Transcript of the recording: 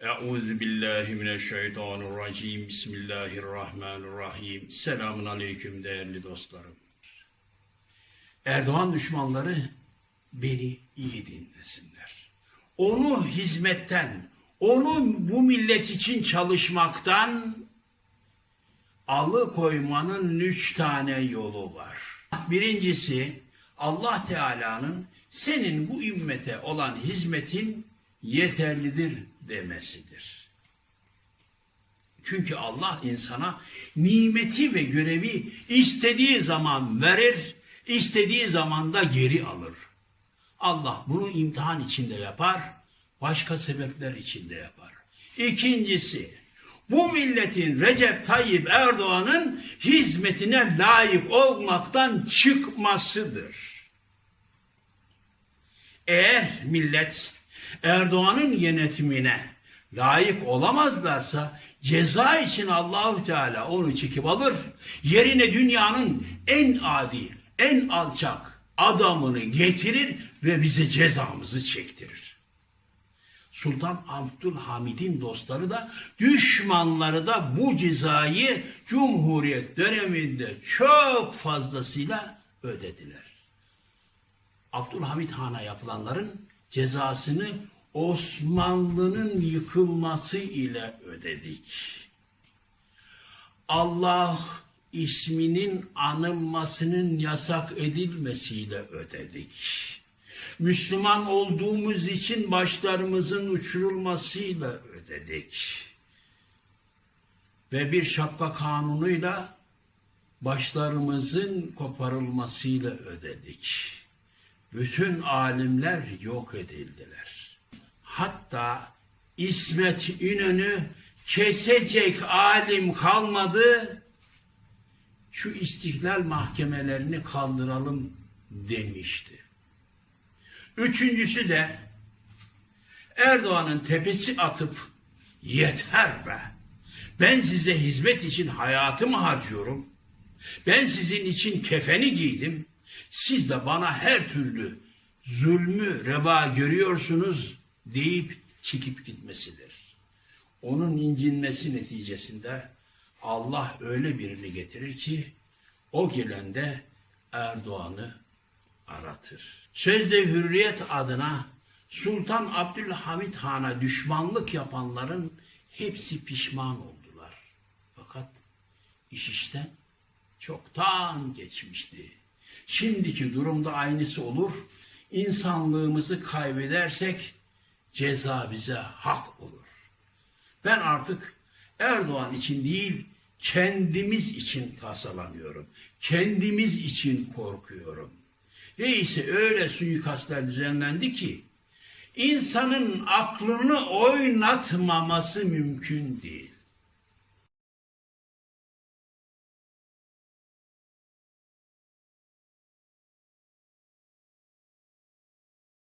Euzu billahi mineşşeytanirracim. Bismillahirrahmanirrahim. Selamun aleyküm değerli dostlarım. Erdoğan düşmanları beni iyi dinlesinler. Onu hizmetten, onu bu millet için çalışmaktan alıkoymanın üç tane yolu var. Birincisi Allah Teala'nın senin bu ümmete olan hizmetin yeterlidir demesidir. Çünkü Allah insana nimeti ve görevi istediği zaman verir, istediği zaman da geri alır. Allah bunu imtihan içinde yapar, başka sebepler içinde yapar. İkincisi, bu milletin Recep Tayyip Erdoğan'ın hizmetine layık olmaktan çıkmasıdır. Eğer millet Erdoğan'ın yönetimine layık olamazlarsa ceza için Allahu Teala onu çekip alır. Yerine dünyanın en adil, en alçak adamını getirir ve bize cezamızı çektirir. Sultan Abdülhamid'in dostları da düşmanları da bu cezayı Cumhuriyet döneminde çok fazlasıyla ödediler. Abdülhamit Han'a yapılanların cezasını Osmanlı'nın yıkılması ile ödedik. Allah isminin anılmasının yasak edilmesiyle ödedik. Müslüman olduğumuz için başlarımızın uçurulmasıyla ödedik. Ve bir şapka kanunuyla başlarımızın koparılmasıyla ödedik. Bütün alimler yok edildiler. Hatta İsmet İnönü kesecek alim kalmadı. Şu istiklal mahkemelerini kaldıralım demişti. Üçüncüsü de Erdoğan'ın tepesi atıp yeter be. Ben size hizmet için hayatımı harcıyorum. Ben sizin için kefeni giydim. Siz de bana her türlü zulmü reva görüyorsunuz deyip çekip gitmesidir. Onun incinmesi neticesinde Allah öyle birini getirir ki o gelende Erdoğan'ı aratır. Sözde hürriyet adına Sultan Abdülhamit Han'a düşmanlık yapanların hepsi pişman oldular. Fakat iş işten çoktan geçmişti. Şimdiki durumda aynısı olur. İnsanlığımızı kaybedersek ceza bize hak olur. Ben artık Erdoğan için değil, kendimiz için tasalanıyorum. Kendimiz için korkuyorum. Neyse öyle suikastler düzenlendi ki insanın aklını oynatmaması mümkün değil.